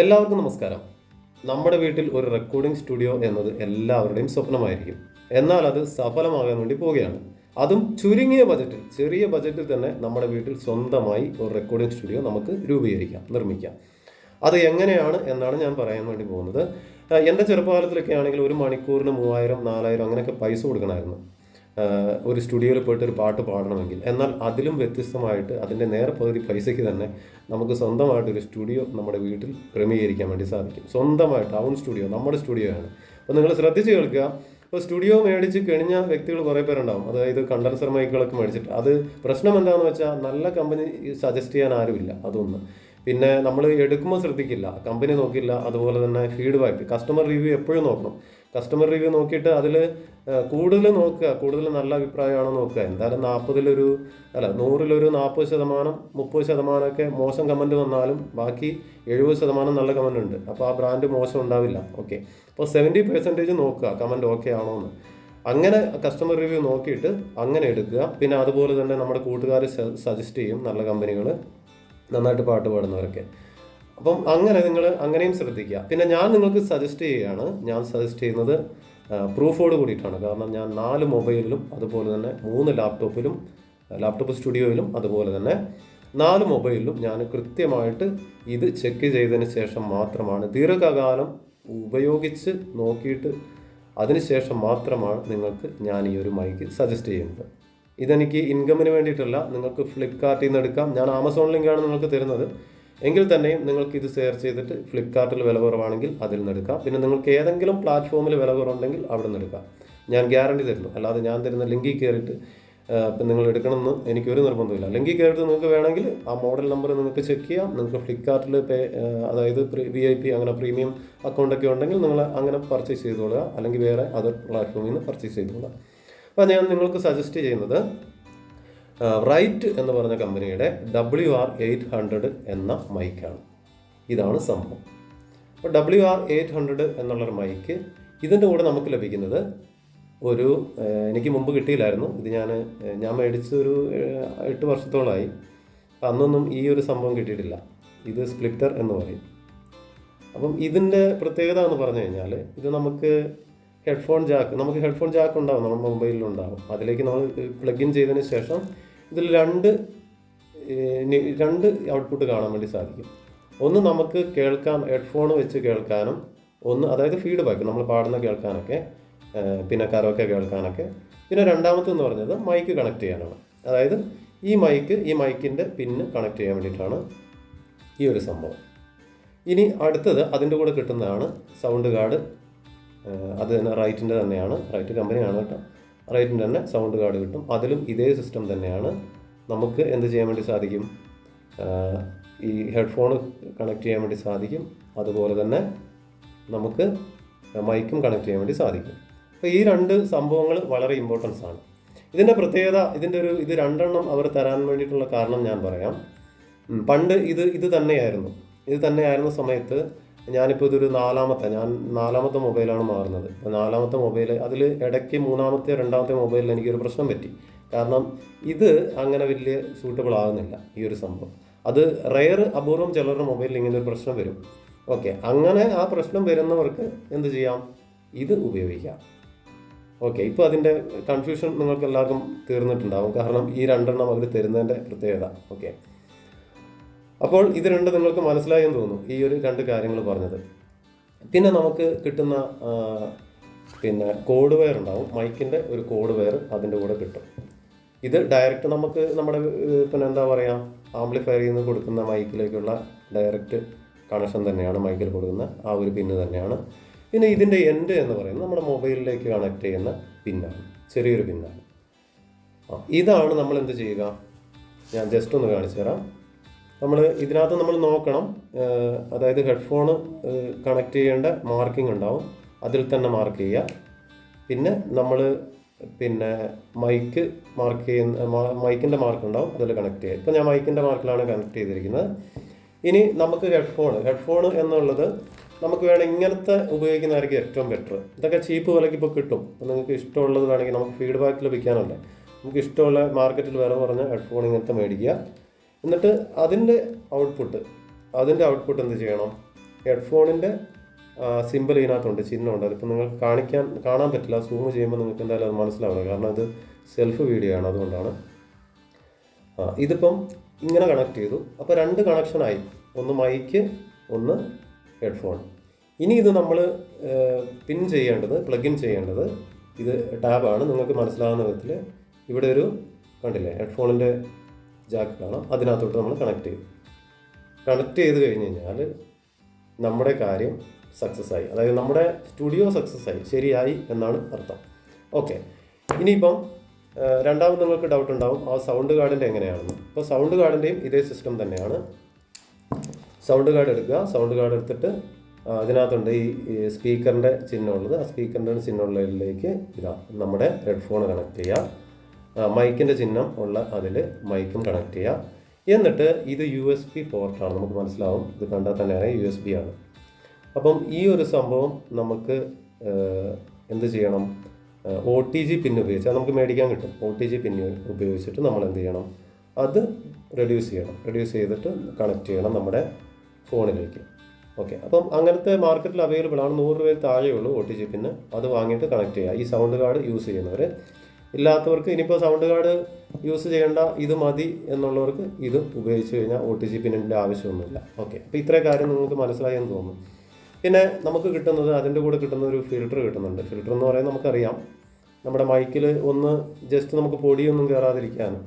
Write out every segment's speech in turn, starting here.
എല്ലാവർക്കും നമസ്കാരം. നമ്മുടെ വീട്ടിൽ ഒരു റെക്കോർഡിംഗ് സ്റ്റുഡിയോ എന്നത് എല്ലാവരുടെയും സ്വപ്നമായിരിക്കും. എന്നാൽ അത് സഫലമാകാൻ വേണ്ടി പോവുകയാണ്. അതും ചുരുങ്ങിയ ബജറ്റിൽ ചെറിയ ബജറ്റിൽ തന്നെ നമ്മുടെ വീട്ടിൽ സ്വന്തമായി ഒരു റെക്കോർഡിംഗ് സ്റ്റുഡിയോ നമുക്ക് രൂപീകരിക്കാം നിർമ്മിക്കാം. അത് എങ്ങനെയാണ് എന്നാണ് ഞാൻ പറയാൻ വേണ്ടി പോകുന്നത്. എന്റെ ചെറുപ്പകാലത്തിലൊക്കെ ആണെങ്കിൽ ഒരു മണിക്കൂറിന് മൂവായിരം നാലായിരം അങ്ങനെയൊക്കെ പൈസ കൊടുക്കണമായിരുന്നു. ഒരു സ്റ്റുഡിയോയിൽ പോയിട്ട് ഒരു പാട്ട് പാടണമെങ്കിൽ. എന്നാൽ അതിലും വ്യത്യസ്തമായിട്ട് അതിന്റെ നേരെ പകുതി പൈസയ്ക്ക് തന്നെ നമുക്ക് സ്വന്തമായിട്ട് ഒരു സ്റ്റുഡിയോ നമ്മുടെ വീട്ടിൽ ക്രമീകരിക്കാൻ വേണ്ടി സാധിക്കും. സ്വന്തമായിട്ട് ടൗൺ സ്റ്റുഡിയോ നമ്മുടെ സ്റ്റുഡിയോ ആണ്. അപ്പോൾ നിങ്ങൾ ശ്രദ്ധിച്ച് കേൾക്കുക. ഇപ്പോൾ സ്റ്റുഡിയോ മേടിച്ച് കഴിഞ്ഞ വ്യക്തികൾ കുറേ പേരുണ്ടാവും. അതായത് കണ്ടൻസർ മൈക്കുകളൊക്കെ മേടിച്ചിട്ട്. അത് പ്രശ്നം എന്താണെന്ന് വെച്ചാൽ നല്ല കമ്പനി സജസ്റ്റ് ചെയ്യാൻ ആരുമില്ല അതൊന്ന്. പിന്നെ നമ്മൾ എടുക്കുമ്പോൾ ശ്രദ്ധിക്കില്ല. കമ്പനി നോക്കില്ല. അതുപോലെ തന്നെ ഫീഡ്ബാക്ക്. കസ്റ്റമർ റിവ്യൂ എപ്പോഴും നോക്കണം. കസ്റ്റമർ റിവ്യൂ നോക്കിയിട്ട് അതിൽ കൂടുതൽ നോക്കുക കൂടുതൽ നല്ല അഭിപ്രായമാണോ നോക്കുക. എന്തായാലും നാൽപ്പതിലൊരു അല്ല നൂറിലൊരു നാൽപ്പത് ശതമാനം മുപ്പത് ശതമാനമൊക്കെ മോശം കമന്റ് വന്നാലും ബാക്കി എഴുപത് ശതമാനം നല്ല കമന്റ് ഉണ്ട്. അപ്പോൾ ആ ബ്രാൻഡ് മോശം ഉണ്ടാവില്ല. ഓക്കെ അപ്പോൾ സെവന്റി പെർസെന്റേജ് നോക്കുക കമന്റ് ഓക്കെ ആണോ എന്ന് അങ്ങനെ കസ്റ്റമർ റിവ്യൂ നോക്കിയിട്ട് അങ്ങനെ എടുക്കുക. പിന്നെ അതുപോലെ തന്നെ നമ്മുടെ കൂട്ടുകാർ സജസ്റ്റ് ചെയ്യും നല്ല കമ്പനികൾ നന്നായിട്ട് പാട്ട് പാടുന്നവരൊക്കെ. അപ്പം അങ്ങനെ നിങ്ങൾ അങ്ങനെയും ശ്രദ്ധിക്കുക. പിന്നെ ഞാൻ നിങ്ങൾക്ക് സജസ്റ്റ് ചെയ്യുകയാണ്. ഞാൻ സജസ്റ്റ് ചെയ്യുന്നത് പ്രൂഫോട് കൂടിയിട്ടാണ്. കാരണം ഞാൻ നാല് മൊബൈലിലും അതുപോലെ തന്നെ മൂന്ന് ലാപ്ടോപ്പിലും ലാപ്ടോപ്പ് സ്റ്റുഡിയോയിലും അതുപോലെ തന്നെ നാല് മൊബൈലിലും ഞാൻ കൃത്യമായിട്ട് ഇത് ചെക്ക് ചെയ്തതിന് ശേഷം മാത്രമാണ് ദീർഘകാലം ഉപയോഗിച്ച് നോക്കിയിട്ട് അതിനുശേഷം മാത്രമാണ് നിങ്ങൾക്ക് ഞാൻ ഈ ഒരു മൈക്ക് സജസ്റ്റ് ചെയ്യുന്നത്. ഇതെനിക്ക് ഇൻകമിന് വേണ്ടിയിട്ടല്ല നിങ്ങൾക്ക് ഫ്ലിപ്കാർട്ടിൽ നിന്ന് എടുക്കാം. ഞാൻ ആമസോൺ ലിങ്കാണ് നിങ്ങൾക്ക് തരുന്നത്. എങ്കിൽ തന്നെയും നിങ്ങൾക്ക് ഇത് ഷെയർ ചെയ്തിട്ട് ഫ്ലിപ്കാർട്ടിൽ വില കുറവാണെങ്കിൽ അതിൽ നിന്ന് എടുക്കാം. പിന്നെ നിങ്ങൾക്ക് ഏതെങ്കിലും പ്ലാറ്റ്ഫോമിൽ വില കുറവുണ്ടെങ്കിൽ അവിടെ നിന്ന് എടുക്കാം. ഞാൻ ഗ്യാരണ്ടി തരുന്നു. അല്ലാതെ ഞാൻ തരുന്ന ലിങ്കിൽ കയറിയിട്ട് ഇപ്പം നിങ്ങൾ എടുക്കണമെന്ന് എനിക്കൊരു നിർബന്ധമില്ല ലിങ്കിൽ കയറിയിട്ട് നിങ്ങൾക്ക് വേണമെങ്കിൽ ആ മോഡൽ നമ്പർ നിങ്ങൾക്ക് ചെക്ക് ചെയ്യാം. നിങ്ങൾക്ക് ഫ്ലിപ്കാർട്ടിൽ പേ അതായത് വി ഐ പി അങ്ങനെ പ്രീമിയം അക്കൗണ്ടൊക്കെ ഉണ്ടെങ്കിൽ നിങ്ങൾ അങ്ങനെ പർച്ചേസ് ചെയ്തോളുക. അല്ലെങ്കിൽ വേറെ അതർ പ്ലാറ്റ്ഫോമിൽ നിന്ന് പർച്ചേസ് ചെയ്തോളുക. അപ്പോൾ ഞാൻ നിങ്ങൾക്ക് സജസ്റ്റ് ചെയ്യുന്നത് റൈറ്റ് എന്ന് പറഞ്ഞ കമ്പനിയുടെ ഡബ്ല്യു ആർ എയ്റ്റ് ഹൺഡ്രഡ് എന്ന മൈക്കാണ്. ഇതാണ് സംഭവം. അപ്പോൾ ഡബ്ല്യു ആർ എയ്റ്റ് ഹൺഡ്രഡ് എന്നുള്ളൊരു മൈക്ക് ഇതിന്റെ കൂടെ നമുക്ക് ലഭിക്കുന്നത് ഒരു എനിക്ക് മുമ്പ് കിട്ടിയില്ലായിരുന്നു. ഇത് ഞാൻ ഞാൻ മേടിച്ചൊരു എട്ട് വർഷത്തോളമായി അപ്പം അന്നൊന്നും ഈ ഒരു സംഭവം കിട്ടിയിട്ടില്ല. ഇത് സ്പ്ലിറ്റർ എന്ന് പറയും. അപ്പം ഇതിന്റെ പ്രത്യേകത എന്ന് പറഞ്ഞു കഴിഞ്ഞാൽ ഇത് നമുക്ക് ഹെഡ്ഫോൺ ജാക്ക് നമുക്ക് ഹെഡ്ഫോൺ ജാക്ക് ഉണ്ടാവും നമ്മുടെ മൊബൈലിൽ ഉണ്ടാവും അതിലേക്ക് നമ്മൾ പ്ലഗ് ഇൻ ചെയ്തതിന് ശേഷം ഇതിൽ രണ്ട് രണ്ട് ഔട്ട്പുട്ട് കാണാൻ വേണ്ടി സാധിക്കും. ഒന്ന് നമുക്ക് കേൾക്കാൻ ഹെഡ്ഫോൺ വെച്ച് കേൾക്കാനും ഒന്ന് അതായത് ഫീഡ്ബാക്ക് നമ്മൾ പാടുന്ന കേൾക്കാനൊക്കെ പിന്നെ കരോക്കെ കേൾക്കാനൊക്കെ. പിന്നെ രണ്ടാമത്തെന്ന് പറഞ്ഞത് മൈക്ക് കണക്ട് ചെയ്യാനാണ്. അതായത് ഈ മൈക്ക് ഈ മൈക്കിന്റെ പിന്ന് കണക്ട് ചെയ്യാൻ വേണ്ടിയിട്ടാണ് ഈ ഒരു സംഭവം. ഇനി അടുത്തത് അതിന്റെ കൂടെ കിട്ടുന്നതാണ് സൗണ്ട് കാർഡ് അത് തന്നെ റൈറ്റിന്റെ തന്നെയാണ്. റൈറ്റ് കമ്പനിയാണ് കേട്ടോ. റൈറ്റിന്റെ തന്നെ സൗണ്ട് കാർഡ് കിട്ടും. അതിലും ഇതേ സിസ്റ്റം തന്നെയാണ്. നമുക്ക് എന്ത് ചെയ്യാൻ വേണ്ടി സാധിക്കും? ഈ ഹെഡ്ഫോൺ കണക്ട് ചെയ്യാൻ വേണ്ടി സാധിക്കും. അതുപോലെ തന്നെ നമുക്ക് മൈക്കും കണക്ട് ചെയ്യാൻ വേണ്ടി സാധിക്കും. അപ്പോൾ ഈ രണ്ട് സംഭവങ്ങൾ വളരെ ഇമ്പോർട്ടൻസ് ആണ്. ഇതിന്റെ പ്രത്യേകത ഇതിന്റെ ഒരു ഇത് രണ്ടെണ്ണം അവർ തരാൻ വേണ്ടിയിട്ടുള്ള കാരണം ഞാൻ പറയാം. പണ്ട് ഇത് ഇത് തന്നെയായിരുന്നു. ഇത് തന്നെയായിരുന്ന സമയത്ത് ഞാനിപ്പോൾ ഇതൊരു നാലാമത്തെ ഞാൻ നാലാമത്തെ മൊബൈലാണ് മാറുന്നത്. അപ്പോൾ നാലാമത്തെ മൊബൈൽ അതിൽ ഇടയ്ക്ക് മൂന്നാമത്തെ രണ്ടാമത്തെ മൊബൈലിൽ എനിക്കൊരു പ്രശ്നം പറ്റി. കാരണം ഇത് അങ്ങനെ വലിയ സൂട്ടബിൾ ആകുന്നില്ല ഈ ഒരു സംഭവം. അത് റെയർ അപൂർവം ചിലരുടെ മൊബൈലിൽ ഇങ്ങനെ ഒരു പ്രശ്നം വരും. ഓക്കെ അങ്ങനെ ആ പ്രശ്നം വരുന്നവർക്ക് എന്ത് ചെയ്യാം? ഇത് ഉപയോഗിക്കാം. ഓക്കെ ഇപ്പോൾ അതിന്റെ കൺഫ്യൂഷൻ നിങ്ങൾക്ക് എല്ലാവർക്കും തീർന്നിട്ടുണ്ടാവും. കാരണം ഈ രണ്ടെണ്ണം അവർ തരുന്നതിന്റെ പ്രത്യേകത. ഓക്കെ. അപ്പോൾ ഇത് രണ്ട് നിങ്ങൾക്ക് മനസ്സിലായെന്ന് തോന്നുന്നു. ഈ ഒരു രണ്ട് കാര്യങ്ങൾ പറഞ്ഞത്. പിന്നെ നമുക്ക് കിട്ടുന്ന പിന്നെ കോഡ് വെയർ ഉണ്ടാവും. മൈക്കിന്റെ ഒരു കോഡ് വെയർ അതിന്റെ കൂടെ കിട്ടും. ഇത് ഡയറക്റ്റ് നമുക്ക് നമ്മുടെ പിന്നെ എന്താ പറയുക ആംപ്ലിഫയറിൽ നിന്ന് കൊടുക്കുന്ന മൈക്കിലേക്കുള്ള ഡയറക്റ്റ് കണക്ഷൻ തന്നെയാണ് മൈക്കിൽ കൊടുക്കുന്ന ആ ഒരു പിന്ന് തന്നെയാണ്. പിന്നെ ഇതിന്റെ എൻഡ് എന്ന് പറയുന്നത് നമ്മുടെ മൊബൈലിലേക്ക് കണക്ട് ചെയ്യുന്ന പിന്നാണ് ചെറിയൊരു പിന്നാണ് ഇതാണ് നമ്മൾ എന്ത് ചെയ്യുക? ഞാൻ ജസ്റ്റ് ഒന്ന് കാണിച്ചു തരാം. നമ്മൾ ഇതിനകത്ത് നമ്മൾ നോക്കണം. അതായത് ഹെഡ്ഫോൺ കണക്ട് ചെയ്യേണ്ട മാർക്കിംഗ് ഉണ്ടാവും. അതിൽ തന്നെ മാർക്ക് ചെയ്യുക. പിന്നെ നമ്മൾ പിന്നെ മൈക്ക് മാർക്ക് ചെയ്യുന്ന മൈക്കിന്റെ മാർക്ക് ഉണ്ടാവും. അതിൽ കണക്ട് ചെയ്യുക. ഇപ്പോൾ ഞാൻ മൈക്കിന്റെ മാർക്കിലാണ് കണക്ട് ചെയ്തിരിക്കുന്നത്. ഇനി നമുക്ക് ഹെഡ്ഫോൺ ഹെഡ്ഫോൺ എന്നുള്ളത് നമുക്ക് വേണം ഇങ്ങനത്തെ ഉപയോഗിക്കുന്നതായിരിക്കും ഏറ്റവും ബെറ്റർ ഇതൊക്കെ ചീപ്പ് വിലയ്ക്ക് ഇപ്പോൾ കിട്ടും. അപ്പോൾ നിങ്ങൾക്ക് ഇഷ്ടമുള്ളത് വേണമെങ്കിൽ നമുക്ക് ഫീഡ്ബാക്ക് ലഭിക്കാനുണ്ട്. നമുക്ക് ഇഷ്ടമുള്ള മാർക്കറ്റിൽ വില കുറഞ്ഞ ഹെഡ്ഫോൺ ഇങ്ങനത്തെ മേടിക്കുക. എന്നിട്ട് അതിന്റെ ഔട്ട്പുട്ട് അതിന്റെ ഔട്ട്പുട്ട് എന്ത് ചെയ്യണം? ഹെഡ്ഫോണിന്റെ സിമ്പിൾ ഇതിനകത്തുണ്ട് ചിഹ്നമുണ്ട്. അതിപ്പോൾ നിങ്ങൾക്ക് കാണിക്കാൻ കാണാൻ പറ്റില്ല. സൂം ചെയ്യുമ്പോൾ നിങ്ങൾക്ക് എന്തായാലും അത് മനസ്സിലാവില്ല. കാരണം ഇത് സെൽഫ് വീഡിയോ ആണ് അതുകൊണ്ടാണ്. ആ ഇതിപ്പം ഇങ്ങനെ കണക്ട് ചെയ്തു. അപ്പോൾ രണ്ട് കണക്ഷനായി ഒന്ന് മൈക്ക് ഒന്ന് ഹെഡ്ഫോൺ ഇനി ഇത് നമ്മൾ പിൻ ചെയ്യേണ്ടത് പ്ലഗിൻ ചെയ്യേണ്ടത് ഇത് ടാബാണ് നിങ്ങൾക്ക് മനസ്സിലാകുന്ന വിധത്തിൽ ഇവിടെ ഒരു കണ്ടില്ലേ? ഹെഡ്ഫോണിന്റെ ജാക്ക് കാണാം. അതിനകത്തോട്ട് നമ്മൾ കണക്ട് ചെയ്തു കണക്ട് ചെയ്ത് കഴിഞ്ഞ് കഴിഞ്ഞാൽ നമ്മുടെ കാര്യം സക്സസ് ആയി. അതായത് നമ്മുടെ സ്റ്റുഡിയോ സക്സസ് ആയി. ശരിയായി എന്നാണ് അർത്ഥം. ഓക്കെ ഇനിയിപ്പം രണ്ടാമത് നിങ്ങൾക്ക് ഡൗട്ട് ഉണ്ടാവും. ആ സൗണ്ട് കാർഡിന്റെ എങ്ങനെയാണെന്ന്. ഇപ്പോൾ സൗണ്ട് കാർഡിന്റെയും ഇതേ സിസ്റ്റം തന്നെയാണ്. സൗണ്ട് കാർഡ് എടുക്കുക. സൗണ്ട് കാർഡ് എടുത്തിട്ട് അതിനകത്തുണ്ട് ഈ സ്പീക്കറിന്റെ ചിഹ്നമുള്ളത്. ആ സ്പീക്കറിന്റെ ചിഹ്നമുള്ളതിലേക്ക് ഇതാ നമ്മുടെ ഹെഡ്ഫോൺ കണക്ട് ചെയ്യുക മൈക്കിന്റെ ചിഹ്നം ഉള്ള അതിൽ മൈക്കും കണക്ട് ചെയ്യുക എന്നിട്ട് ഇത് യു എസ് ബി പോർട്ടാണ് നമുക്ക് മനസ്സിലാവും. ഇത് കണ്ടാൽ തന്നെ അറിയാം യു എസ് ബി ആണ്. അപ്പം ഈ ഒരു സംഭവം നമുക്ക് എന്ത് ചെയ്യണം? ഒ ടി ജി പിൻ ഉപയോഗിച്ച് നമുക്ക് മേടിക്കാൻ കിട്ടും. ഒ ടി ജി പിൻ ഉപയോഗിച്ചിട്ട് നമ്മൾ എന്ത് ചെയ്യണം? അത് റെഡ്യൂസ് ചെയ്യണം. റെഡ്യൂസ് ചെയ്തിട്ട് കണക്ട് ചെയ്യണം നമ്മുടെ ഫോണിലേക്ക്. ഓക്കെ അപ്പം അങ്ങനത്തെ മാർക്കറ്റിൽ അവൈലബിൾ ആണ്. നൂറ് രൂപയിൽ താഴെയുള്ളൂ ഒ ടി ജി പിന്ന് അത് വാങ്ങിയിട്ട് കണക്ട് ചെയ്യുക ഈ സൗണ്ട് കാർഡ് യൂസ് ചെയ്യുന്നവർ ഇല്ലാത്തവർക്ക് ഇനിയിപ്പോൾ സൗണ്ട് കാർഡ് യൂസ് ചെയ്യേണ്ട ഇത് മതി എന്നുള്ളവർക്ക് ഇത് ഉപയോഗിച്ച് കഴിഞ്ഞാൽ ഒ ടി ജി പിന്നിന്റെ ആവശ്യമൊന്നുമില്ല. ഓക്കെ അപ്പോൾ ഇത്രയും കാര്യം നിങ്ങൾക്ക് മനസ്സിലായി എന്ന് തോന്നുന്നു. പിന്നെ നമുക്ക് കിട്ടുന്നത് അതിന്റെ കൂടെ കിട്ടുന്ന ഒരു ഫിൽറ്റർ കിട്ടുന്നുണ്ട്. ഫിൽറ്റർ എന്ന് പറയുന്നത് നമുക്കറിയാം. നമ്മുടെ മൈക്കിൽ ഒന്ന് ജസ്റ്റ് നമുക്ക് പൊടിയൊന്നും കയറാതിരിക്കാനും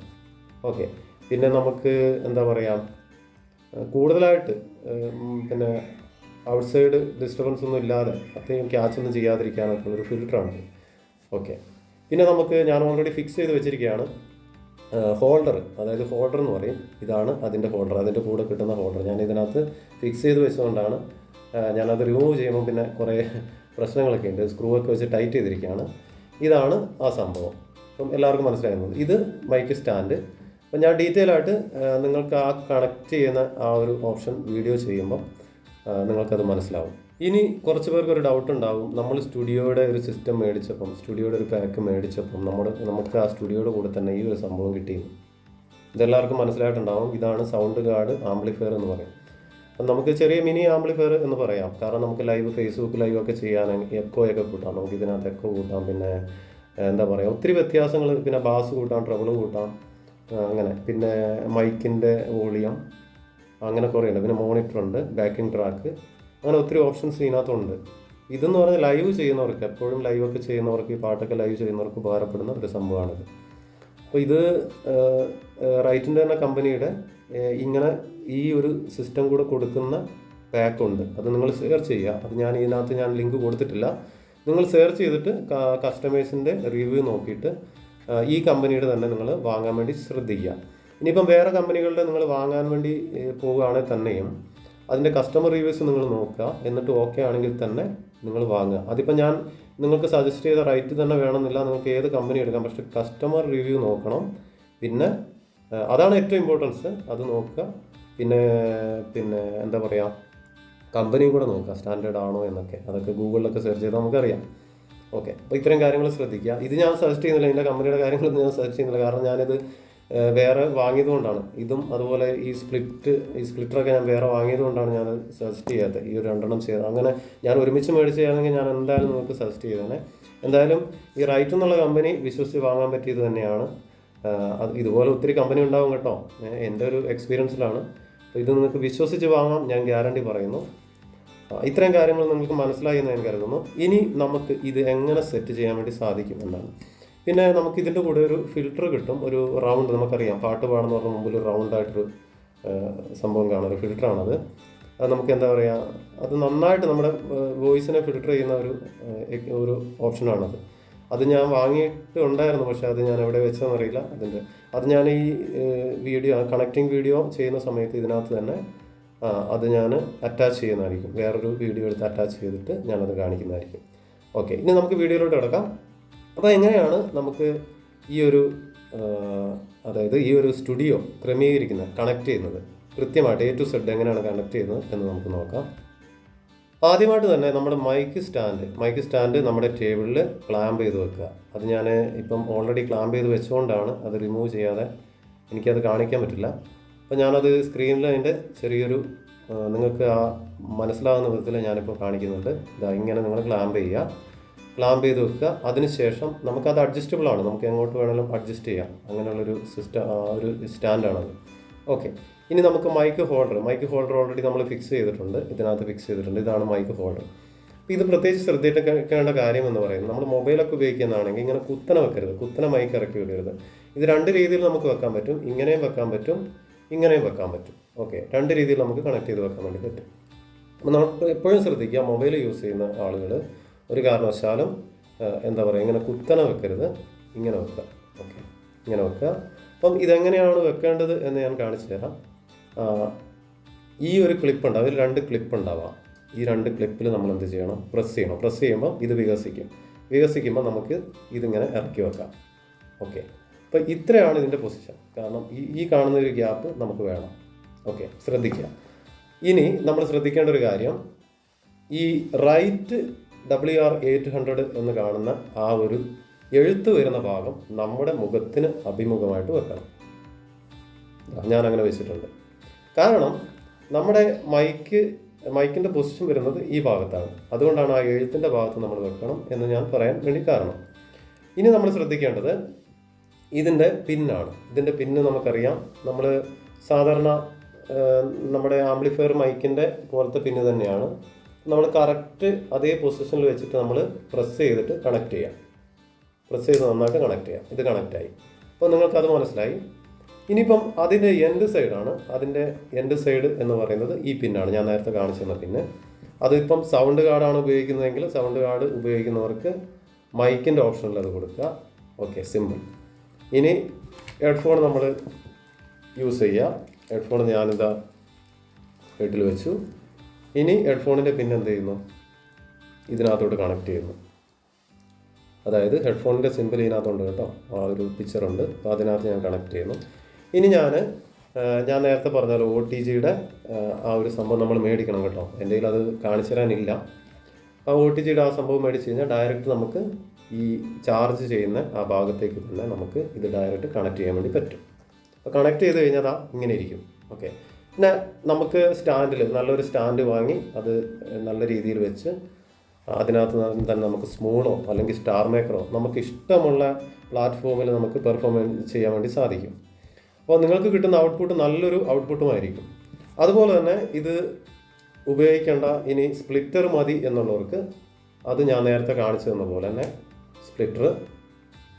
ഓക്കെ പിന്നെ നമുക്ക് എന്താ പറയുക കൂടുതലായിട്ട് പിന്നെ ഔട്ട്സൈഡ് ഡിസ്റ്റർബൻസ് ഒന്നും ഇല്ലാതെ അത്രയും ക്യാച്ച് ഒന്നും ചെയ്യാതിരിക്കാനൊക്കെ ഒരു ഫിൽറ്ററാണ് ഓക്കെ പിന്നെ നമുക്ക് ഞാൻ ഓൾറെഡി ഫിക്സ് ചെയ്ത് വെച്ചിരിക്കുകയാണ് ഹോൾഡർ അതായത് ഹോൾഡർ എന്ന് പറയും. ഇതാണ് അതിന്റെ ഹോൾഡർ അതിന്റെ കൂടെ കിട്ടുന്ന ഹോൾഡർ ഞാൻ ഇതിനകത്ത് ഫിക്സ് ചെയ്ത് വെച്ചതുകൊണ്ടാണ് ഞാനത് റിമൂവ് ചെയ്യുമ്പോൾ പിന്നെ കുറേ പ്രശ്നങ്ങളൊക്കെ ഉണ്ട്. സ്ക്രൂ ഒക്കെ വെച്ച് ടൈറ്റ് ചെയ്തിരിക്കുകയാണ്. ഇതാണ് ആ സംഭവം. അപ്പം എല്ലാവർക്കും മനസ്സിലായിരുന്നു ഇത് മൈക്ക് സ്റ്റാൻഡ് അപ്പം ഞാൻ ഡീറ്റെയിൽ ആയിട്ട് നിങ്ങൾക്ക് ആ കണക്ട് ചെയ്യുന്ന ആ ഒരു ഓപ്ഷൻ വീഡിയോ ചെയ്യുമ്പം നിങ്ങൾക്കത് മനസ്സിലാവും. ഇനി കുറച്ച് പേർക്ക് ഒരു ഡൗട്ട് ഉണ്ടാവും. നമ്മൾ സ്റ്റുഡിയോയുടെ ഒരു സിസ്റ്റം മേടിച്ചപ്പം സ്റ്റുഡിയോയുടെ ഒരു പാക്ക് മേടിച്ചപ്പം നമ്മുടെ നമുക്ക് ആ സ്റ്റുഡിയോയുടെ കൂടെ തന്നെ ഈ ഒരു സംഭവം കിട്ടിയിരുന്നു ഇതെല്ലാവർക്കും മനസ്സിലായിട്ടുണ്ടാവും. ഇതാണ് സൗണ്ട് ഗാർഡ് ആംപ്ലിഫയർ എന്ന് പറയും. അപ്പം നമുക്ക് ചെറിയ മിനി ആംപ്ലിഫയർ എന്ന് പറയാം. കാരണം നമുക്ക് ലൈവ് ഫേസ്ബുക്ക് ലൈവ് ഒക്കെ ചെയ്യാനെങ്കിൽ എക്കോ ഒക്കെ കൂട്ടാം. നമുക്ക് ഇതിനകത്ത് എക്കോ കൂട്ടാം. പിന്നെ എന്താ പറയുക ഒത്തിരി വ്യത്യാസങ്ങൾ. പിന്നെ ബാസ് കൂട്ടാം ട്രബിൾ കൂട്ടാം. അങ്ങനെ. പിന്നെ മൈക്കിന്റെ വോളിയം. അങ്ങനെ കുറേ ഉണ്ട്. പിന്നെ മോണിറ്റർ ഉണ്ട്. ബാക്കിംഗ് ട്രാക്ക് അങ്ങനെ ഒത്തിരി ഓപ്ഷൻസ് ഇതിനകത്തുണ്ട്. ഇതെന്ന് പറഞ്ഞാൽ ലൈവ് ചെയ്യുന്നവർക്ക് എപ്പോഴും ലൈവ് ഒക്കെ ചെയ്യുന്നവർക്ക് ഈ പാട്ടൊക്കെ ലൈവ് ചെയ്യുന്നവർക്ക് ഉപകാരപ്പെടുന്ന ഒരു സംഭവമാണിത്. അപ്പോൾ ഇത് റൈറ്റിന്റെ തന്നെ കമ്പനിയുടെ ഇങ്ങനെ ഈ ഒരു സിസ്റ്റം കൂടെ കൊടുക്കുന്ന പാക്ക് ഉണ്ട്. അത് നിങ്ങൾ സെർച്ച് ചെയ്യുക. അത് ഞാൻ ഇതിനകത്ത് ഞാൻ ലിങ്ക് കൊടുത്തിട്ടില്ല. നിങ്ങൾ സെർച്ച് ചെയ്തിട്ട് കസ്റ്റമേഴ്സിന്റെ റിവ്യൂ നോക്കിയിട്ട് ഈ കമ്പനിയുടെ തന്നെ നിങ്ങൾ വാങ്ങാൻ വേണ്ടി ശ്രദ്ധിക്കുക. ഇനിയിപ്പം വേറെ കമ്പനികളുടെ നിങ്ങൾ വാങ്ങാൻ വേണ്ടി പോവുകയാണെങ്കിൽ തന്നെയും അതിന്റെ കസ്റ്റമർ റിവ്യൂസ് നിങ്ങൾ നോക്കുക. എന്നിട്ട് ഓക്കെ ആണെങ്കിൽ തന്നെ നിങ്ങൾ വാങ്ങുക. അതിപ്പോൾ ഞാൻ നിങ്ങൾക്ക് സജസ്റ്റ് ചെയ്ത റൈറ്റ് തന്നെ വേണമെന്നില്ല. നിങ്ങൾക്ക് ഏത് കമ്പനി എടുക്കാം? പക്ഷേ കസ്റ്റമർ റിവ്യൂ നോക്കണം. പിന്നെ അതാണ് ഏറ്റവും ഇമ്പോർട്ടൻസ് അത് നോക്കുക. പിന്നെ പിന്നെ എന്താ പറയുക കമ്പനിയും കൂടെ നോക്കുക. സ്റ്റാൻഡേർഡ് ആണോ എന്നൊക്കെ. അതൊക്കെ ഗൂഗിളിലൊക്കെ സെർച്ച് ചെയ്താൽ നമുക്കറിയാം. ഓക്കെ അപ്പോൾ ഇത്രയും കാര്യങ്ങൾ ശ്രദ്ധിക്കുക. ഇത് ഞാൻ സജസ്റ്റ് ചെയ്യുന്നില്ല. ഇതിന്റെ കമ്പനിയുടെ കാര്യങ്ങളൊന്നും ഞാൻ സജസ്റ്റ് ചെയ്യുന്നില്ല. കാരണം ഞാനിത് വേറെ വാങ്ങിയതുകൊണ്ടാണ്. ഇതും അതുപോലെ ഈ സ്പ്ലിറ്റ് ഈ സ്പ്ലിറ്ററൊക്കെ ഞാൻ വേറെ വാങ്ങിയതുകൊണ്ടാണ് ഞാൻ സജസ്റ്റ് ചെയ്യാത്തത്. ഈ ഒരു രണ്ടെണ്ണം ചെയ്തത്. അങ്ങനെ ഞാൻ ഒരുമിച്ച് മേടിച്ചതാണെങ്കിൽ ഞാൻ എന്തായാലും നിങ്ങൾക്ക് സജസ്റ്റ് ചെയ്തേനെ. എന്തായാലും ഈ റൈറ്റ് എന്നുള്ള കമ്പനി വിശ്വസിച്ച് വാങ്ങാൻ പറ്റിയത് തന്നെയാണ്. അത് ഇതുപോലെ ഒത്തിരി കമ്പനി ഉണ്ടാവും കേട്ടോ. എന്റെ ഒരു എക്സ്പീരിയൻസിലാണ് അപ്പോൾ ഇത് നിങ്ങൾക്ക് വിശ്വസിച്ച് വാങ്ങാം ഞാൻ ഗ്യാരണ്ടി പറയുന്നു. ഇത്രയും കാര്യങ്ങൾ നിങ്ങൾക്ക് മനസ്സിലായി എന്ന് ഞാൻ കരുതുന്നു. ഇനി നമുക്ക് ഇത് എങ്ങനെ സെറ്റ് ചെയ്യാൻ വേണ്ടി സാധിക്കും എന്നാണ്. പിന്നെ നമുക്ക് ഇതിന്റെ കൂടെ ഒരു ഫിൽറ്റർ കിട്ടും. ഒരു റൗണ്ട് നമുക്കറിയാം. പാട്ട് പാടുന്ന പറഞ്ഞ മുമ്പിൽ റൗണ്ടായിട്ടൊരു സംഭവം കാണും. ഒരു ഫിൽറ്ററാണത് അത് നമുക്ക് എന്താ പറയുക അത് നന്നായിട്ട് നമ്മുടെ വോയിസിനെ ഫിൽറ്റർ ചെയ്യുന്ന ഒരു ഒരു ഓപ്ഷനാണത് അത് ഞാൻ വാങ്ങിയിട്ട് ഉണ്ടായിരുന്നു പക്ഷേ അത് ഞാൻ എവിടെ വെച്ചതെന്ന് അറിയില്ല. അതിന്റെ അത് ഞാൻ ഈ വീഡിയോ കണക്റ്റിംഗ് വീഡിയോ ചെയ്യുന്ന സമയത്ത് ഇതിനകത്ത് തന്നെ അത് ഞാൻ അറ്റാച്ച് ചെയ്യുന്നതായിരിക്കും. വേറൊരു വീഡിയോ എടുത്ത് അറ്റാച്ച് ചെയ്തിട്ട് ഞാനത് കാണിക്കുന്നതായിരിക്കും. ഓക്കെ ഇനി നമുക്ക് വീഡിയോയിലോട്ട് കിടക്കാം. അപ്പോൾ എങ്ങനെയാണ് നമുക്ക് ഈ ഒരു അതായത് ഈ ഒരു സ്റ്റുഡിയോ ക്രമീകരിക്കുന്നത് കണക്ട് ചെയ്യുന്നത്? കൃത്യമായിട്ട് എ ടു സെഡ് എങ്ങനെയാണ് കണക്ട് ചെയ്യുന്നത് എന്ന് നമുക്ക് നോക്കാം. ആദ്യമായിട്ട് തന്നെ നമ്മുടെ മൈക്ക് സ്റ്റാൻഡ് മൈക്ക് സ്റ്റാൻഡ് നമ്മുടെ ടേബിളിൽ ക്ലാമ്പ് ചെയ്ത് വെക്കുക. അത് ഞാൻ ഇപ്പം ഓൾറെഡി ക്ലാമ്പ് ചെയ്ത് വെച്ചുകൊണ്ടാണ് അത് റിമൂവ് ചെയ്യാതെ എനിക്കത് കാണിക്കാൻ പറ്റില്ല. അപ്പോൾ ഞാനത് സ്ക്രീനിൽ അതിന്റെ ചെറിയൊരു നിങ്ങൾക്ക് ആ മനസ്സിലാകുന്ന വിധത്തിൽ ഞാനിപ്പോൾ കാണിക്കുന്നുണ്ട്. ഇതാ ഇങ്ങനെ നിങ്ങൾ ക്ലാമ്പ് ചെയ്യുക. ക്ലാമ്പ് ചെയ്ത് വെക്കുക. അതിനുശേഷം നമുക്കത് അഡ്ജസ്റ്റബിൾ ആണ്. നമുക്ക് എങ്ങോട്ട് വേണമെങ്കിലും അഡ്ജസ്റ്റ് ചെയ്യാം. അങ്ങനെയുള്ളൊരു സിസ്റ്റം ഒരു സ്റ്റാൻഡാണത് ഓക്കെ ഇനി നമുക്ക് mic holder mic holder already നമ്മൾ ഫിക്സ് ചെയ്തിട്ടുണ്ട്. ഇതിനകത്ത് ഫിക്സ് ചെയ്തിട്ടുണ്ട്. ഇതാണ് മൈക്ക് ഹോൾഡർ അപ്പോൾ ഇത് പ്രത്യേകിച്ച് ശ്രദ്ധിക്കേണ്ട കാര്യം എന്ന് പറയുന്നത് നമ്മൾ മൊബൈലൊക്കെ ഉപയോഗിക്കുന്നതാണെങ്കിൽ ഇങ്ങനെ കുത്തനെ വെക്കരുത്. കുത്തനെ മൈക്ക് ഇറക്കി വിടരുത്. ഇത് രണ്ട് രീതിയിൽ നമുക്ക് വെക്കാൻ പറ്റും. ഇങ്ങനെയും വെക്കാൻ പറ്റും. ഇങ്ങനെയും വെക്കാൻ പറ്റും. ഓക്കെ രണ്ട് രീതിയിൽ നമുക്ക് കണക്ട് ചെയ്ത് വെക്കാൻ വേണ്ടി പറ്റും. അപ്പോൾ നമ്മൾ എപ്പോഴും ശ്രദ്ധിക്കുക മൊബൈൽ യൂസ് ചെയ്യുന്ന ആളുകൾ ഒരു കാരണവശാലും എന്താ പറയുക ഇങ്ങനെ കുത്തനെ വെക്കരുത്. ഇങ്ങനെ വെക്കുക. ഓക്കെ. ഇങ്ങനെ വെക്കുക. അപ്പം ഇതെങ്ങനെയാണ് വെക്കേണ്ടത് എന്ന് ഞാൻ കാണിച്ചു തരാം. ഈ ഒരു ക്ലിപ്പ് ഉണ്ട്. അതിൽ രണ്ട് ക്ലിപ്പ് ഉണ്ടാവാം. ഈ രണ്ട് ക്ലിപ്പിൽ നമ്മൾ എന്ത് ചെയ്യണം? പ്രസ് ചെയ്യണം. പ്രസ് ചെയ്യുമ്പോൾ ഇത് വികസിക്കും. വികസിക്കുമ്പോൾ നമുക്ക് ഇതിങ്ങനെ ഇറക്കി വെക്കാം. ഓക്കെ. അപ്പോൾ ഇത്രയാണ് ഇതിന്റെ പൊസിഷൻ കാരണം ഈ ഈ കാണുന്ന ഒരു ഗ്യാപ്പ് നമുക്ക് വേണം. ഓക്കെ. ശ്രദ്ധിക്കുക. ഇനി നമ്മൾ ശ്രദ്ധിക്കേണ്ട ഒരു കാര്യം. ഈ right W R eight hundred എന്ന് കാണുന്ന ആ ഒരു എഴുത്ത് വരുന്ന ഭാഗം നമ്മുടെ മുഖത്തിന് അഭിമുഖമായിട്ട് വെക്കണം. ഞാൻ അങ്ങനെ വെച്ചിട്ടുണ്ട്. കാരണം നമ്മുടെ മൈക്ക് മൈക്കിന്റെ പൊസിഷൻ വരുന്നത് ഈ ഭാഗത്താണ്. അതുകൊണ്ടാണ് ആ എഴുത്തിന്റെ ഭാഗത്ത് നമ്മൾ വെക്കണം എന്ന് ഞാൻ പറയാൻ വേണ്ടി കാരണം. ഇനി നമ്മൾ ശ്രദ്ധിക്കേണ്ടത് ഇതിന്റെ പിന്നാണ്. ഇതിന്റെ പിന്ന് നമുക്കറിയാം. നമ്മൾ സാധാരണ നമ്മുടെ ആംപ്ലിഫയർ മൈക്കിന്റെ പോലത്തെ പിന്ന് തന്നെയാണ്. നമ്മൾ കറക്റ്റ് അതേ പൊസിഷനിൽ വെച്ചിട്ട് നമ്മൾ പ്രസ് ചെയ്തിട്ട് കണക്ട് ചെയ്യാം. പ്രസ് ചെയ്ത് നന്നായിട്ട് കണക്ട് ചെയ്യാം. ഇത് കണക്റ്റായി അപ്പോൾ നിങ്ങൾക്കത് മനസ്സിലായി. ഇനിയിപ്പം അതിന്റെ എൻഡ് സൈഡാണ് അതിന്റെ എൻഡ് സൈഡ് എന്ന് പറയുന്നത് ഈ പിന്നാണ് ഞാൻ നേരത്തെ കാണിച്ചു തന്ന പിന്ന് അതിപ്പം സൗണ്ട് കാർഡാണ് ഉപയോഗിക്കുന്നതെങ്കിൽ സൗണ്ട് കാർഡ് ഉപയോഗിക്കുന്നവർക്ക് മൈക്കിന്റെ ഓപ്ഷനിൽ അത് കൊടുക്കുക. ഓക്കെ സിമ്പിൾ ഇനി ഹെഡ്ഫോൺ നമ്മൾ യൂസ് ചെയ്യുക. ഹെഡ്ഫോൺ ഞാനിതാ വീട്ടിൽ വെച്ചു. ഇനി ഹെഡ്ഫോണിന്റെ പിന്നെ എന്ത് ചെയ്യുന്നു? ഇതിനകത്തോട്ട് കണക്ട് ചെയ്യുന്നു. അതായത് ഹെഡ്ഫോണിന്റെ സിമ്പിൾ ഇതിനകത്തുണ്ട് കേട്ടോ. ആ ഒരു പിക്ചറുണ്ട് അപ്പോൾ അതിനകത്ത് ഞാൻ കണക്ട് ചെയ്യുന്നു. ഇനി ഞാൻ ഞാൻ നേരത്തെ പറഞ്ഞാൽ ഒ ടി ജിയുടെ ആ ഒരു സംഭവം നമ്മൾ മേടിക്കണം കേട്ടോ. എന്റെ കയ്യിൽ അത് കാണിച്ചു തരാനില്ല. ആ ഒ ടി ജിയുടെ ആ സംഭവം മേടിച്ച് കഴിഞ്ഞാൽ ഡയറക്റ്റ് നമുക്ക് ഈ ചാർജ് ചെയ്യുന്ന ആ ഭാഗത്തേക്ക് തന്നെ നമുക്ക് ഇത് ഡയറക്റ്റ് കണക്ട് ചെയ്യാൻ വേണ്ടി പറ്റും. അപ്പോൾ കണക്ട് ചെയ്ത് കഴിഞ്ഞാൽ ഇങ്ങനെ ഇരിക്കും. ഓക്കെ പിന്നെ നമുക്ക് സ്റ്റാൻഡിൽ നല്ലൊരു സ്റ്റാൻഡ് വാങ്ങി അത് നല്ല രീതിയിൽ വെച്ച് അതിനകത്ത് തന്നെ നമുക്ക് സ്മൂണോ അല്ലെങ്കിൽ സ്റ്റാർ മേക്കറോ നമുക്ക് ഇഷ്ടമുള്ള പ്ലാറ്റ്ഫോമിൽ നമുക്ക് പെർഫോം ചെയ്യാൻ വേണ്ടി സാധിക്കും. അപ്പോൾ നിങ്ങൾക്ക് കിട്ടുന്ന ഔട്ട്പുട്ട് നല്ലൊരു ഔട്ട്പുട്ടുമായിരിക്കും. അതുപോലെ തന്നെ ഇത് ഉപയോഗിക്കേണ്ട ഇനി സ്പ്ലിറ്റർ മതി എന്നുള്ളവർക്ക് അത് ഞാൻ നേരത്തെ കാണിച്ചു തന്ന പോലെ തന്നെ സ്പ്ലിറ്റർ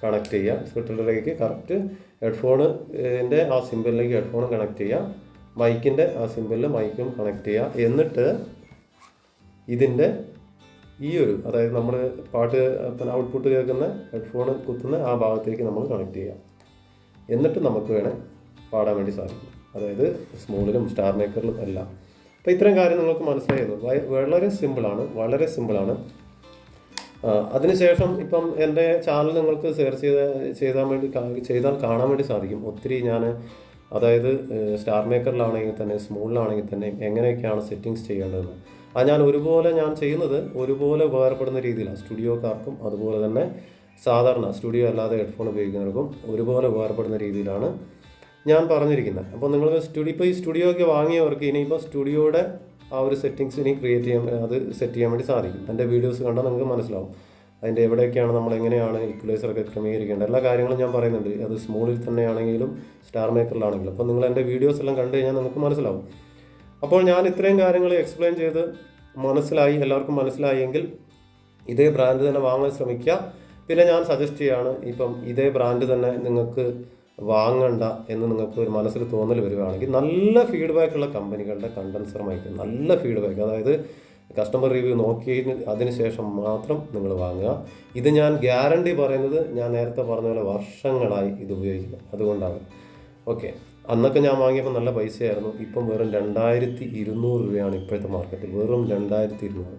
കണക്ട് ചെയ്യുക സ്പ്ലിറ്ററിലേക്ക് കറക്റ്റ് ഹെഡ്ഫോണിന്റെ ആ സിമ്പിളിലേക്ക് ഹെഡ്ഫോൺ കണക്ട് ചെയ്യുക മൈക്കിന്റെ ആ സിമ്പിളിൽ മൈക്കും കണക്ട് ചെയ്യുക എന്നിട്ട് ഇതിന്റെ ഈ ഒരു അതായത് നമ്മൾ പാട്ട് ഔട്ട്പുട്ട് കേൾക്കുന്ന ഹെഡ്ഫോൺ കുത്തുന്ന ആ ഭാഗത്തേക്ക് നമ്മൾ കണക്ട് ചെയ്യാം. എന്നിട്ട് നമുക്ക് വേണേൽ പാടാൻ വേണ്ടി സാധിക്കും. അതായത് സ്മോളിലും സ്റ്റാർ മേക്കറിലും എല്ലാം. അപ്പോൾ ഇത്രയും കാര്യം നിങ്ങൾക്ക് മനസ്സിലായിരുന്നു വളരെ സിമ്പിളാണ് വളരെ സിമ്പിളാണ് അതിനുശേഷം ഇപ്പം എന്റെ ചാനൽ നിങ്ങൾക്ക് സെർച്ച് ചെയ്ത ചെയ്താൽ വേണ്ടി ചെയ്താൽ കാണാൻ വേണ്ടി സാധിക്കും. ഒത്തിരി ഞാൻ അതായത് സ്റ്റാർ മേക്കറിലാണെങ്കിൽ തന്നെ സ്മൂളിലാണെങ്കിൽ തന്നെ എങ്ങനെയൊക്കെയാണ് സെറ്റിങ്സ് ചെയ്യേണ്ടതെന്ന് അത് ഞാൻ ഒരുപോലെ ഞാൻ ചെയ്യുന്നത് ഒരുപോലെ ഉപകാരപ്പെടുന്ന രീതിയിലാണ്. സ്റ്റുഡിയോക്കാർക്കും അതുപോലെ തന്നെ സാധാരണ സ്റ്റുഡിയോ അല്ലാതെ ഹെഡ്ഫോൺ ഉപയോഗിക്കുന്നവർക്കും ഒരുപോലെ ഉപകാരപ്പെടുന്ന രീതിയിലാണ് ഞാൻ പറഞ്ഞിരിക്കുന്നത്. അപ്പോൾ നിങ്ങൾ സ്റ്റുഡിയോ ഇപ്പോൾ ഈ സ്റ്റുഡിയോ ഒക്കെ വാങ്ങിയവർക്ക് ഇനിയിപ്പോൾ സ്റ്റുഡിയോയുടെ ആ ഒരു സെറ്റിങ്സ് ഇനി ക്രിയേറ്റ് ചെയ്യാൻ അത് സെറ്റ് ചെയ്യാൻ വേണ്ടി സാധിക്കും. എന്റെ വീഡിയോസ് കണ്ടാൽ നിങ്ങൾക്ക് മനസ്സിലാവും. അതിന്റെ എവിടെയൊക്കെയാണ് നമ്മൾ എങ്ങനെയാണ് ഇക്വലൈസറൊക്കെ ക്രമീകരിക്കേണ്ടത്? എല്ലാ കാര്യങ്ങളും ഞാൻ പറയുന്നുണ്ട്. അത് സ്മോളിൽ തന്നെയാണെങ്കിലും സ്റ്റാർ മേക്കറിലാണെങ്കിലും അപ്പോൾ നിങ്ങൾ എന്റെ വീഡിയോസ് എല്ലാം കണ്ടു കഴിഞ്ഞാൽ നിങ്ങൾക്ക് മനസ്സിലാവും. അപ്പോൾ ഞാൻ ഇത്രയും കാര്യങ്ങൾ എക്സ്പ്ലെയിൻ ചെയ്ത് മനസ്സിലായി എല്ലാവർക്കും മനസ്സിലായെങ്കിൽ ഇതേ ബ്രാൻഡ് തന്നെ വാങ്ങാൻ ശ്രമിക്കുക. പിന്നെ ഞാൻ സജസ്റ്റ് ചെയ്യാണ് ഇപ്പം ഇതേ ബ്രാൻഡ് തന്നെ നിങ്ങൾക്ക് വാങ്ങണ്ട എന്ന് നിങ്ങൾക്ക് ഒരു മനസ്സിൽ തോന്നൽ വരികയാണെങ്കിൽ നല്ല ഫീഡ്ബാക്ക് ഉള്ള കമ്പനികളുടെ കണ്ടൻസർ മൈക്ക് നല്ല ഫീഡ്ബാക്ക് അതായത് കസ്റ്റമർ റിവ്യൂ നോക്കിയതിന് അതിനുശേഷം മാത്രം നിങ്ങൾ വാങ്ങുക. ഇത് ഞാൻ ഗ്യാരണ്ടി പറയുന്നത് ഞാൻ നേരത്തെ പറഞ്ഞ പോലെ വർഷങ്ങളായി ഇത് ഉപയോഗിക്കുന്നു. അതുകൊണ്ടാണ്. ഓക്കെ അന്നൊക്കെ ഞാൻ വാങ്ങിയപ്പോൾ നല്ല പൈസയായിരുന്നു. ഇപ്പം വെറും രണ്ടായിരത്തി ഇരുന്നൂറ് രൂപയാണ് ഇപ്പോഴത്തെ മാർക്കറ്റ് വെറും രണ്ടായിരത്തി ഇരുന്നൂറ്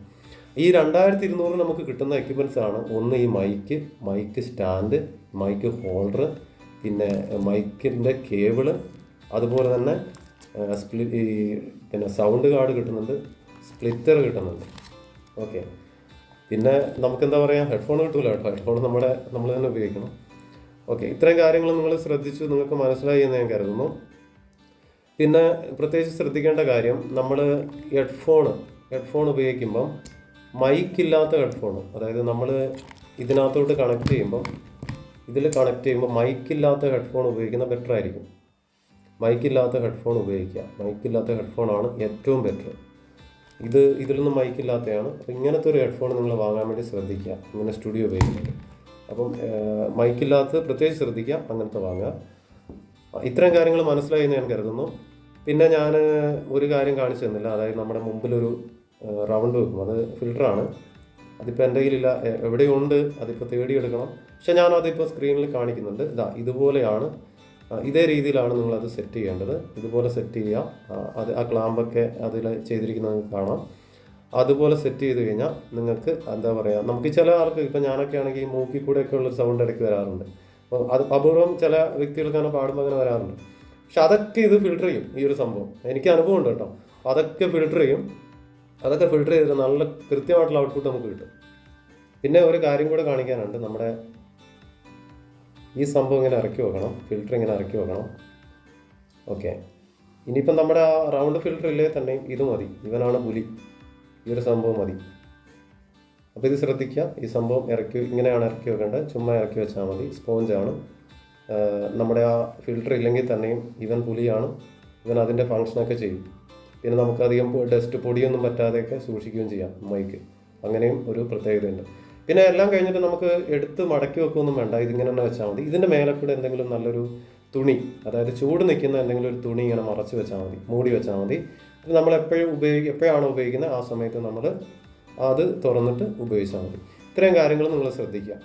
ഈ രണ്ടായിരത്തി ഇരുന്നൂറ് നമുക്ക് കിട്ടുന്ന എക്യുപ്മെന്റ്സ് ആണ്. ഒന്ന് ഈ mic mic stand mic holder പിന്നെ മൈക്കിന്റെ കേബിൾ അതുപോലെ തന്നെ സ്പ്ലി ഈ പിന്നെ സൗണ്ട് കാർഡ് കിട്ടുന്നുണ്ട്. സ്പ്ലിറ്റർ കിട്ടുന്നുണ്ട്. ഓക്കെ. പിന്നെ നമുക്ക് എന്താ പറയുക ഹെഡ്ഫോൺ കിട്ടൂല കേട്ടോ. ഹെഡ്ഫോൺ നമ്മുടെ നമ്മൾ തന്നെ ഉപയോഗിക്കണം. ഓക്കെ. ഇത്രയും കാര്യങ്ങൾ നിങ്ങൾ ശ്രദ്ധിച്ചു നിങ്ങൾക്ക് മനസ്സിലായി എന്ന് ഞാൻ കരുതുന്നു. പിന്നെ പ്രത്യേകിച്ച് ശ്രദ്ധിക്കേണ്ട കാര്യം നമ്മൾ ഹെഡ്ഫോൺ ഹെഡ്ഫോൺ ഉപയോഗിക്കുമ്പം മൈക്കില്ലാത്ത ഹെഡ്ഫോൺ അതായത് നമ്മൾ ഇതിനകത്തോട്ട് കണക്ട് ചെയ്യുമ്പം ഇതിൽ കണക്ട് ചെയ്യുമ്പോൾ മൈക്കില്ലാത്ത ഹെഡ്ഫോൺ ഉപയോഗിക്കുന്ന ബെറ്റർ ആയിരിക്കും. മൈക്കില്ലാത്ത ഹെഡ്ഫോൺ ഉപയോഗിക്കുക. മൈക്കില്ലാത്ത ഹെഡ്ഫോണാണ് ഏറ്റവും ബെറ്റർ ഇത് ഇതിലൊന്നും മൈക്കില്ലാത്തതാണ് അപ്പോൾ ഇങ്ങനത്തെ ഒരു ഹെഡ്ഫോൺ നിങ്ങൾ വാങ്ങാൻ വേണ്ടി ശ്രദ്ധിക്കുക. ഇങ്ങനെ സ്റ്റുഡിയോ ഉപയോഗിക്കുന്നത്. അപ്പം മൈക്കില്ലാത്തത് മൈക്കില്ലാത്ത പ്രത്യേകിച്ച് ശ്രദ്ധിക്കുക. അങ്ങനത്തെ വാങ്ങുക. ഇത്രയും കാര്യങ്ങൾ മനസ്സിലായി ഞാൻ കരുതുന്നു. പിന്നെ ഞാൻ ഒരു കാര്യം കാണിച്ചു തന്നില്ല. അതായത് നമ്മുടെ മുമ്പിലൊരു റൗണ്ട് വെക്കും. അത് ഫിൽറ്ററാണ് അതിപ്പോൾ എന്റെ കയ്യിലില്ല. എവിടെയുണ്ട്? അതിപ്പോൾ തേടിയെടുക്കണം പക്ഷെ ഞാൻ അതിപ്പോൾ സ്ക്രീനിൽ കാണിക്കുന്നുണ്ട്. ഇതാ ഇതുപോലെയാണ്. ഇതേ രീതിയിലാണ് നിങ്ങളത് സെറ്റ് ചെയ്യേണ്ടത്. ഇതുപോലെ സെറ്റ് ചെയ്യുക അത് ആ ക്ലാമ്പൊക്കെ അതിൽ ചെയ്തിരിക്കുന്നത് കാണാം. അതുപോലെ സെറ്റ് ചെയ്ത് കഴിഞ്ഞാൽ നിങ്ങൾക്ക് എന്താ പറയുക നമുക്ക് ചില ആൾക്ക് ഇപ്പം ഞാനൊക്കെ ആണെങ്കിൽ ഈ മൂക്കിൽ കൂടെയൊക്കെ ഉള്ളൊരു സൗണ്ട് ഇടയ്ക്ക് വരാറുണ്ട്. അപ്പോൾ അത് അപൂർവം ചില വ്യക്തികൾക്ക് അങ്ങനെ പാടുമ്പോൾ അങ്ങനെ വരാറുണ്ട്. പക്ഷെ അതൊക്കെ ഇത് ഫിൽട്ടർ ചെയ്യും ഈ ഒരു സംഭവം. എനിക്ക് അനുഭവം ഉണ്ട് കേട്ടോ. അതൊക്കെ ഫിൽട്ടർ ചെയ്യും. അതൊക്കെ ഫിൽട്ടർ ചെയ്തിട്ട് നല്ല കൃത്യമായിട്ടുള്ള ഔട്ട്പുട്ട് നമുക്ക് കിട്ടും. പിന്നെ ഒരു കാര്യം കൂടെ കാണിക്കാനുണ്ട്. നമ്മുടെ ഈ സംഭവം ഇങ്ങനെ ഇറക്കി വെക്കണം ഫിൽറ്റർ ഇങ്ങനെ ഇറക്കി വെക്കണം. ഓക്കെ ഇനിയിപ്പം നമ്മുടെ ആ റൗണ്ട് ഫിൽറ്റർ ഇല്ലേ തന്നെ ഇത് മതി. ഇവനാണ് പുലി. ഈ ഒരു സംഭവം മതി. അപ്പോൾ ഇത് ശ്രദ്ധിക്കുക. ഈ സംഭവം ഇറക്കി ഇങ്ങനെയാണ് ഇറക്കി വെക്കേണ്ടത്. ചുമ്മാ ഇറക്കി വെച്ചാൽ മതി. സ്പോഞ്ചാണ് നമ്മുടെ ആ ഫിൽറ്റർ ഇല്ലെങ്കിൽ തന്നെയും ഇവൻ പുലിയാണ്. ഇവൻ അതിന്റെ ഫങ്ഷനൊക്കെ ചെയ്യും. പിന്നെ നമുക്കധികം ഡസ്റ്റ് പൊടിയൊന്നും പറ്റാതെയൊക്കെ സൂക്ഷിക്കുകയും ചെയ്യാം മൈക്ക്. അങ്ങനെയും ഒരു പ്രത്യേകതയുണ്ട്. പിന്നെ എല്ലാം കഴിഞ്ഞിട്ട് നമുക്ക് എടുത്ത് മടക്കി വെക്കുകയൊന്നും വേണ്ട. ഇതിങ്ങനെ തന്നെ വെച്ചാൽ മതി. ഇതിന്റെ മേലെ കൂടെ എന്തെങ്കിലും നല്ലൊരു തുണി അതായത് ചൂട് നിൽക്കുന്ന എന്തെങ്കിലും ഒരു തുണി ഇങ്ങനെ മറച്ച് വെച്ചാൽ മതി. മൂടി വെച്ചാൽ മതി. ഇത് നമ്മൾ എപ്പോഴും ഉപയോഗി എപ്പോഴാണ് ഉപയോഗിക്കുന്നത്? ആ സമയത്ത് നമ്മൾ അത് തുറന്നിട്ട് ഉപയോഗിച്ചാൽ മതി. ഇത്രയും കാര്യങ്ങൾ നിങ്ങൾ ശ്രദ്ധിക്കുക.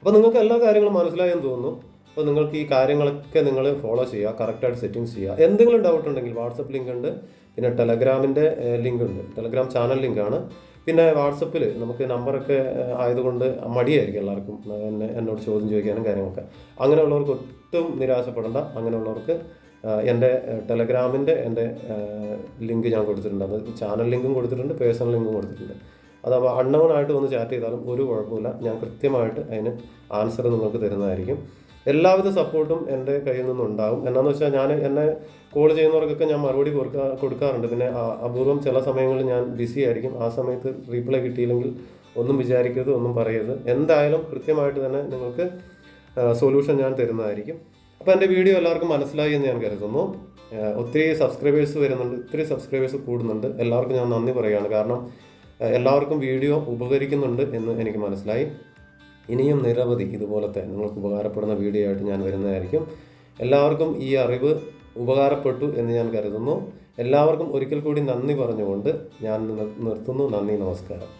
അപ്പോൾ നിങ്ങൾക്ക് എല്ലാ കാര്യങ്ങളും മനസ്സിലായെന്ന് തോന്നുന്നു. അപ്പോൾ നിങ്ങൾക്ക് ഈ കാര്യങ്ങളൊക്കെ നിങ്ങൾ ഫോളോ ചെയ്യുക കറക്റ്റായിട്ട് സെറ്റിങ്സ് ചെയ്യുക. എന്തെങ്കിലും ഡൗട്ട് ഉണ്ടെങ്കിൽ വാട്സപ്പ് ലിങ്ക് ഉണ്ട്. പിന്നെ ടെലഗ്രാമിന്റെ ലിങ്ക് ഉണ്ട്. ടെലഗ്രാം ചാനൽ ലിങ്കാണ് പിന്നെ വാട്സപ്പിൽ നമുക്ക് നമ്പറൊക്കെ ആയതുകൊണ്ട് മടിയായിരിക്കും എല്ലാവർക്കും. എന്നെ എന്നോട് ചോദ്യം ചോദിക്കാനും കാര്യങ്ങളൊക്കെ. അങ്ങനെയുള്ളവർക്ക് ഒട്ടും നിരാശപ്പെടേണ്ട. അങ്ങനെയുള്ളവർക്ക് എന്റെ ടെലഗ്രാമിന്റെ എന്റെ ലിങ്ക് ഞാൻ കൊടുത്തിട്ടുണ്ട്. അത് ചാനൽ ലിങ്കും കൊടുത്തിട്ടുണ്ട് പേഴ്സണൽ ലിങ്കും കൊടുത്തിട്ടുണ്ട്. അതാകുമ്പോൾ അൺനോൺ ആയിട്ട് വന്ന് ചാറ്റ് ചെയ്താലും ഒരു കുഴപ്പമില്ല ഞാൻ കൃത്യമായിട്ട് അതിന് ആൻസർ നിങ്ങൾക്ക് തരുന്നതായിരിക്കും. എല്ലാവിധ സപ്പോർട്ടും എന്റെ കയ്യിൽ നിന്നുണ്ടാകും എന്നാന്ന് വെച്ചാൽ ഞാൻ എന്നെ കോൾ ചെയ്യുന്നവർക്കൊക്കെ ഞാൻ മറുപടി കൊടുക്കാ കൊടുക്കാറുണ്ട്. പിന്നെ അപൂർവം ചില സമയങ്ങളിൽ ഞാൻ ബിസി ആയിരിക്കും. ആ സമയത്ത് റീപ്ലൈ കിട്ടിയില്ലെങ്കിൽ ഒന്നും വിചാരിക്കരുത് ഒന്നും പറയരുത്. എന്തായാലും കൃത്യമായിട്ട് തന്നെ നിങ്ങൾക്ക് സൊല്യൂഷൻ ഞാൻ തരുന്നതായിരിക്കും. അപ്പോൾ എന്റെ വീഡിയോ എല്ലാവർക്കും മനസ്സിലായി എന്ന് ഞാൻ കരുതുന്നു. ഒത്തിരി സബ്സ്ക്രൈബേഴ്സ് വരുന്നുണ്ട് ഒത്തിരി സബ്സ്ക്രൈബേഴ്സ് കൂടുന്നുണ്ട്. എല്ലാവർക്കും ഞാൻ നന്ദി പറയുകയാണ് കാരണം എല്ലാവർക്കും വീഡിയോ ഉപകരിക്കുന്നുണ്ട് എന്ന് എനിക്ക് മനസ്സിലായി. ഇനിയും നിരവധി ഇതുപോലത്തെ നിങ്ങൾക്ക് ഉപകാരപ്പെടുന്ന വീഡിയോ ആയിട്ട് ഞാൻ വരുന്നതായിരിക്കും. എല്ലാവർക്കും ഈ അറിവ് ഉപകാരപ്പെട്ടു എന്ന് ഞാൻ കരുതുന്നു. എല്ലാവർക്കും ഒരിക്കൽ കൂടി നന്ദി പറഞ്ഞുകൊണ്ട് ഞാൻ നിർത്തുന്നു. നന്ദി നമസ്കാരം.